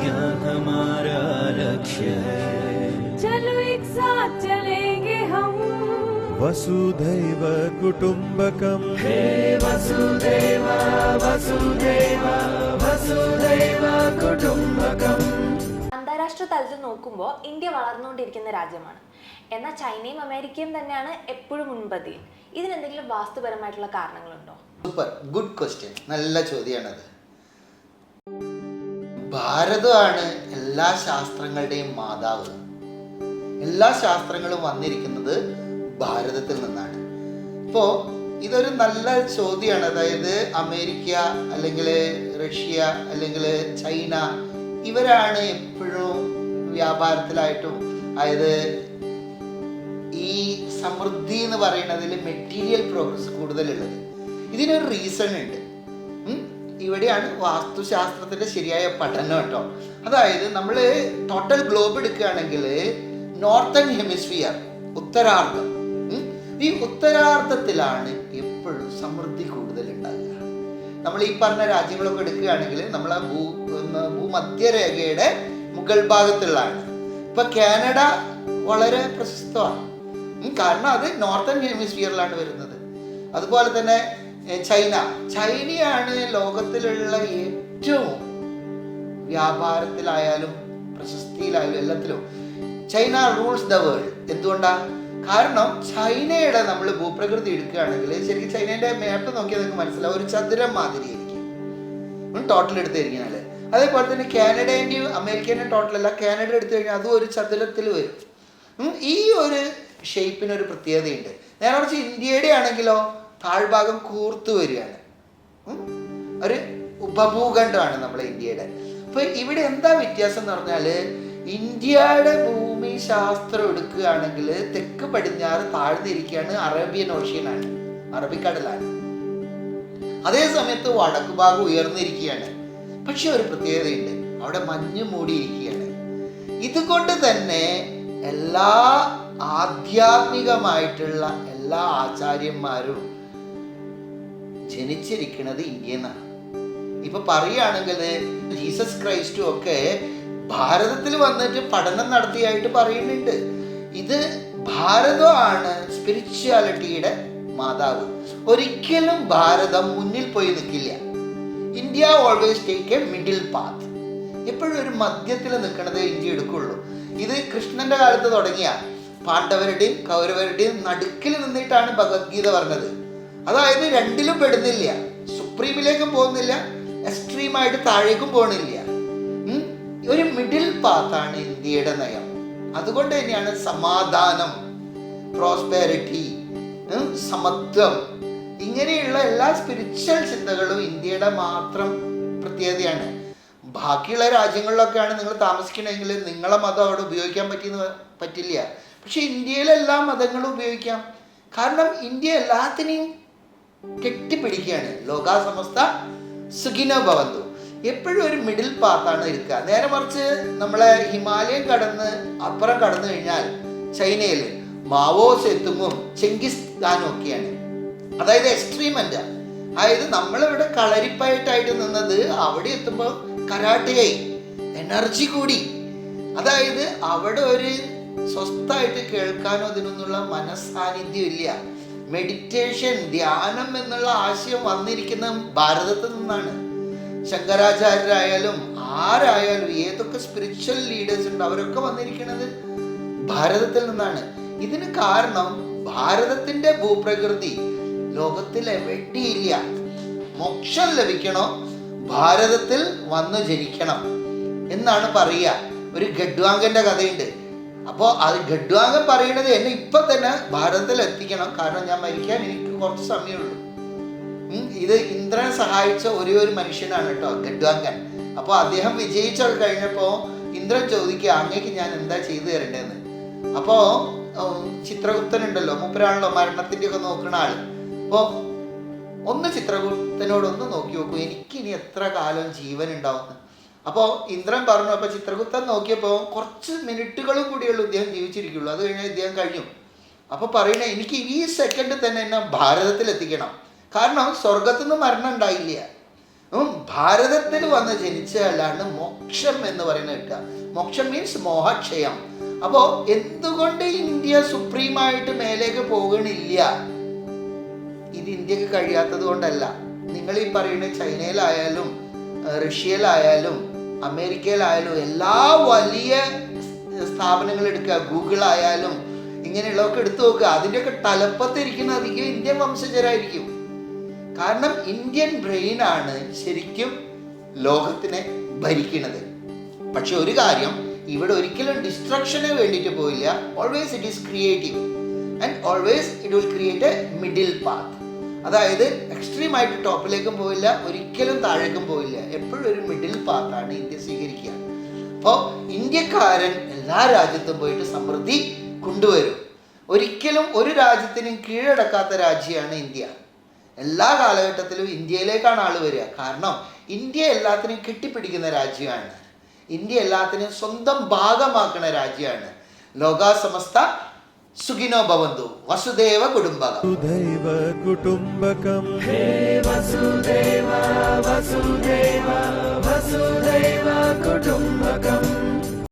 विज्ञान हमारा लक्ष्य है चलो एक साथ चलेंगे हम वसुधैव कुटुम्बकम् हे वसुदेव वसुदेव वसुदेव कुटुम्बकम् അന്താരാഷ്ട്ര തലത്തിൽ നോക്കുമ്പോൾ ഇന്ത്യ വളർന്നുകൊണ്ടിരിക്കുന്ന രാജ്യമാണ് എന്നാൽ ചൈനയും അമേരിക്കയും തന്നെയാണ് എപ്പോഴും മുൻപന്തിയിൽ ഇതിനെന്തെങ്കിലും വാസ്തുപരമായിട്ടുള്ള കാരണങ്ങളുണ്ടോ സൂപ്പർ ഗുഡ് ക്വസ്റ്റ്യൻ നല്ല ചോദ്യമാണത് ഭാരതമാണ് എല്ലാ ശാസ്ത്രങ്ങളുടെയും മാതാവ്. എല്ലാ ശാസ്ത്രങ്ങളും വന്നിരിക്കുന്നത് ഭാരതത്തിൽ നിന്നാണ്. ഇപ്പോൾ ഇതൊരു നല്ല ചോദ്യമാണ് അതായത് അമേരിക്ക അല്ലെങ്കിൽ റഷ്യ അല്ലെങ്കിൽ ചൈന ഇവരാണ് എപ്പോഴും വ്യാപാരത്തിലായിട്ടും അതായത് ഈ സമൃദ്ധി എന്ന് പറയുന്നതിൽ മെറ്റീരിയൽ പ്രോഗ്രസ് കൂടുതലുള്ളത്. ഇതിനൊരു റീസൺ ഉണ്ട്? ഇവിടെയാണ് വാസ്തുശാസ്ത്രത്തിന്റെ ശരിയായ പഠനം കേട്ടോ. അതായത് നമ്മൾ ടോട്ടൽ ഗ്ലോബ് എടുക്കുകയാണെങ്കിൽ നോർത്തേൺ ഹെമിസ്ഫിയർ ഉത്തരാർദ്ധം. ഈ ഉത്തരാർദ്ധത്തിലാണ് എപ്പോഴും സമൃദ്ധി കൂടുതൽ ഉണ്ടാകുക നമ്മൾ ഈ പറഞ്ഞ രാജ്യങ്ങളൊക്കെ എടുക്കുകയാണെങ്കിൽ നമ്മൾ ആ ഭൂ ഭൂമധ്യരേഖയുടെ മുകൾ ഭാഗത്തുള്ളതാണ്. ഇപ്പൊ കാനഡ വളരെ പ്രശസ്തമാണ്. കാരണം അത് നോർത്തേൺ ഹെമിസ്ഫിയറിലാണ് വരുന്നത്. അതുപോലെ തന്നെ ചൈന. ചൈനയാണ് ലോകത്തിലുള്ള ഏറ്റവും വ്യാപാരത്തിലായാലും പ്രശസ്തിയിലായാലും എല്ലാത്തിലും ചൈന റൂൾസ് ദ വേൾഡ് എന്തുകൊണ്ടാ? കാരണം ചൈനയുടെ നമ്മൾ ഭൂപ്രകൃതി എടുക്കുകയാണെങ്കിൽ ശരിക്കും ചൈനയുടെ മാപ്പ് നോക്കിയാൽ നിങ്ങൾക്ക് മനസ്സിലാവും. ഒരു ചതുരം മാതിരിയായിരിക്കും. ടോട്ടൽ എടുത്തു അതേപോലെ തന്നെ കാനഡേന്റെയും അമേരിക്കേന്റെയും ടോട്ടൽ അല്ല. കാനഡ എടുത്തു കഴിഞ്ഞാൽ അതും ഒരു ചതുരത്തിൽ വരും. ഈ ഒരു ഷേപ്പിന് ഒരു പ്രത്യേകതയുണ്ട്. നേരെ മറിച്ച് ഇന്ത്യയുടെ ആണെങ്കിലോ താഴ്ഭാഗം കൂർത്തു വരികയാണ്. ഒരു ഉപഭൂഖണ്ഡമാണ് നമ്മളെ ഇന്ത്യയുടെ. അപ്പൊ ഇവിടെ എന്താ വ്യത്യാസം എന്ന് പറഞ്ഞാൽ ഇന്ത്യയുടെ ഭൂമി ശാസ്ത്രം എടുക്കുകയാണെങ്കിൽ തെക്ക് പടിഞ്ഞാറ് താഴ്ന്നിരിക്കുകയാണ് അറേബ്യൻ ഓഷ്യനാണ് അറബിക്കടലാണ്. അതേ സമയത്ത് വടക്ക് ഭാഗം ഉയർന്നിരിക്കുകയാണ്. പക്ഷെ ഒരു പ്രത്യേകതയുണ്ട്. അവിടെ മഞ്ഞ് മൂടിയിരിക്കുകയാണ്. ഇതുകൊണ്ട് തന്നെ എല്ലാ ആധ്യാത്മികമായിട്ടുള്ള എല്ലാ ആചാര്യന്മാരും ജനിച്ചിരിക്കുന്നത് ഇന്ത്യയിൽ നിന്നാണ്. ഇപ്പൊ പറയുകയാണെങ്കിൽ ജീസസ് ക്രൈസ്റ്റും ഒക്കെ ഭാരതത്തിൽ വന്നിട്ട് പഠനം നടത്തിയായിട്ട് പറയുന്നുണ്ട്. ഇത് ഭാരതമാണ് സ്പിരിച്വാലിറ്റിയുടെ മാതാവ്. ഒരിക്കലും ഭാരതം മുന്നിൽ പോയി നിൽക്കില്ല. India always take a middle path എപ്പോഴും ഒരു മധ്യത്തിൽ നിൽക്കുന്നത് ഇന്ത്യ എടുക്കുള്ളൂ. ഇത് കൃഷ്ണന്റെ കാലത്ത് തുടങ്ങിയ പാണ്ഡവരുടെയും കൗരവരുടെയും നടുക്കിൽ നിന്നിട്ടാണ് ഭഗവത്ഗീത പറഞ്ഞത്. അതായത് രണ്ടിലും പെടുന്നില്ല. സുപ്രീമിലേക്കും പോകുന്നില്ല എക്സ്ട്രീമായിട്ട് താഴേക്കും പോകണില്ല ഒരു മിഡിൽ പാത്താണ് ഇന്ത്യയുടെ നയം. അതുകൊണ്ട് തന്നെയാണ് സമാധാനം പ്രോസ്പെരിറ്റി സമത്വം. ഇങ്ങനെയുള്ള എല്ലാ സ്പിരിച്വൽ ചിന്തകളും ഇന്ത്യയുടെ മാത്രം പ്രത്യേകതയാണ്. ബാക്കിയുള്ള രാജ്യങ്ങളിലൊക്കെയാണ് നിങ്ങൾ താമസിക്കണമെങ്കിൽ നിങ്ങളെ മതം അവിടെ ഉപയോഗിക്കാൻ പറ്റിയെന്ന് പറ്റില്ല. പക്ഷെ ഇന്ത്യയിലെ എല്ലാ മതങ്ങളും ഉപയോഗിക്കാം. കാരണം ഇന്ത്യ എല്ലാത്തിനെയും കെട്ടിപ്പിടിക്കുകയാണ്. ലോകാസമസ്ത സുഖിനോ ഭവന്തു. എപ്പോഴും ഒരു മിഡിൽ പാത്താണ് ഇരിക്കുക നേരെ മറിച്ച് നമ്മളെ ഹിമാലയം കടന്ന് അപ്പുറം കടന്നു കഴിഞ്ഞാൽ ചൈനയിൽ മാവോ സെത്തുങ്ങും ചെങ്കിസ് ഖാനും ഒക്കെയാണ്. അതായത് എക്സ്ട്രീമന്റ് അതായത് നമ്മളിവിടെ കളരിപ്പായിട്ടായിട്ട് നിന്നത് അവിടെ എത്തുമ്പോൾ കരാട്ടയായി. എനർജി കൂടി. അതായത് അവിടെ ഒരു സ്വസ്ഥായിട്ട് കേൾക്കാനോ അതിനൊന്നുള്ള മനസ്സാന്നിധ്യം ഇല്ല മെഡിറ്റേഷൻ ധ്യാനം എന്നുള്ള ആശയം വന്നിരിക്കുന്ന ഭാരതത്തിൽ നിന്നാണ്. ശങ്കരാചാര്യരായാലും ആരായാലും ഏതൊക്കെ സ്പിരിച്വൽ ലീഡേഴ്സ് ഉണ്ട് അവരൊക്കെ വന്നിരിക്കുന്നത് ഭാരതത്തിൽ നിന്നാണ്. ഇതിന് കാരണം ഭാരതത്തിന്റെ ഭൂപ്രകൃതി ലോകത്തിലെ എവിടെയില്ല മോക്ഷം ലഭിക്കണോ? ഭാരതത്തിൽ വന്ന് ജനിക്കണം. എന്നാണ് പറയുക. ഒരു ഗഡ്വാങ്കന്റെ കഥയുണ്ട്. അപ്പോൾ അത് ഗഡ്വാങ്കൻ പറയുന്നത് എന്നെ ഇപ്പൊ തന്നെ ഭാരതത്തിൽ എത്തിക്കണം കാരണം ഞാൻ മരിക്കാൻ എനിക്ക് കുറച്ച് സമയമുള്ളൂ. ഇത് ഇന്ദ്രനെ സഹായിച്ച ഒരേ ഒരു മനുഷ്യനാണ് കേട്ടോ ഗഡ്വാങ്കൻ അപ്പോൾ അദ്ദേഹം വിജയിച്ചു കഴിഞ്ഞപ്പോൾ ഇന്ദ്രൻ ചോദിക്കുക അങ്ങേക്ക് ഞാൻ എന്താ ചെയ്തു തരേണ്ടതെന്ന്? അപ്പോൾ ചിത്രഗുപ്തൻ ഉണ്ടല്ലോ മൂപ്പരാണല്ലോ മരണത്തിന്റെ ഒക്കെ നോക്കുന്ന ആൾ. അപ്പോൾ ഒന്ന് ചിത്രഗുപ്തനോടൊന്ന് നോക്കി നോക്കൂ എനിക്കിനി എത്ര കാലം ജീവൻ ഉണ്ടാവുന്നു അപ്പോൾ ഇന്ദ്രൻ പറഞ്ഞു അപ്പോൾ ചിത്രഗുപ്തൻ നോക്കിയപ്പോൾ കുറച്ച് മിനിറ്റുകളും കൂടിയുള്ളൂ ഇദ്ദേഹം ജീവിച്ചിരിക്കുള്ളൂ. അത് കഴിഞ്ഞാൽ ഇദ്ദേഹം കഴിഞ്ഞു. അപ്പോൾ പറയണേ എനിക്ക് ഈ സെക്കൻഡ് തന്നെ എന്നെ ഭാരതത്തിൽ എത്തിക്കണം കാരണം സ്വർഗത്തിൽ നിന്ന് മരണം ഉണ്ടായില്ല. ഭാരതത്തിൽ വന്ന് ജനിച്ചാലാണ് മോക്ഷം എന്ന് പറയുന്നത് കിട്ടുക മോക്ഷം മീൻസ് മോഹക്ഷയം. അപ്പോൾ എന്തുകൊണ്ട് ഇന്ത്യ സുപ്രീമായിട്ട് മേലേക്ക് പോകണില്ല? ഇത് ഇന്ത്യയ്ക്ക് കഴിയാത്തത് കൊണ്ടല്ല. നിങ്ങൾ ഈ പറയുന്ന ചൈനയിലായാലും റഷ്യയിലായാലും അമേരിക്കയിലായാലും എല്ലാ വലിയ സ്ഥാപനങ്ങൾ എടുക്കുക ഗൂഗിൾ ആയാലും ഇങ്ങനെയുള്ളതൊക്കെ എടുത്തു നോക്കുക. അതിന്റെയൊക്കെ തലപ്പത്തിരിക്കുന്ന അധികം ഇന്ത്യൻ വംശജരായിരിക്കും. കാരണം ഇന്ത്യൻ ബ്രെയിൻ ആണ് ശരിക്കും ലോകത്തിനെ ഭരിക്കുന്നത്. പക്ഷെ ഒരു കാര്യം ഇവിടെ ഒരിക്കലും ഡിസ്ട്രക്ഷന് വേണ്ടിയിട്ട് പോയില്ല. Always it is creative and always it will create a middle path അതായത് എക്സ്ട്രീം ആയിട്ട് ടോപ്പിലേക്കും പോയില്ല ഒരിക്കലും താഴേക്കും പോയില്ല എപ്പോഴും ഒരു മിഡിൽ പാത്താണ് ഇന്ത്യ സ്വീകരിക്കുക. അപ്പോൾ ഇന്ത്യക്കാരൻ എല്ലാ രാജ്യത്തും പോയിട്ട് സമൃദ്ധി കൊണ്ടുവരും. ഒരിക്കലും ഒരു രാജ്യത്തിനും കീഴടക്കാത്ത രാജ്യമാണ് ഇന്ത്യ. എല്ലാ കാലഘട്ടത്തിലും ഇന്ത്യയിലേക്കാണ് ആൾ വരിക. കാരണം ഇന്ത്യ എല്ലാത്തിനും കെട്ടിപ്പിടിക്കുന്ന രാജ്യമാണ്. ഇന്ത്യ എല്ലാത്തിനും സ്വന്തം ഭാഗമാക്കുന്ന രാജ്യമാണ്. ലോകാസമസ്ത సుఖినో భవంతు. వసుదేవ కుటుంబక. దైవ కుటుంబకం. వసుదేవ వసుదేవ వసుదేవ కుటుంబ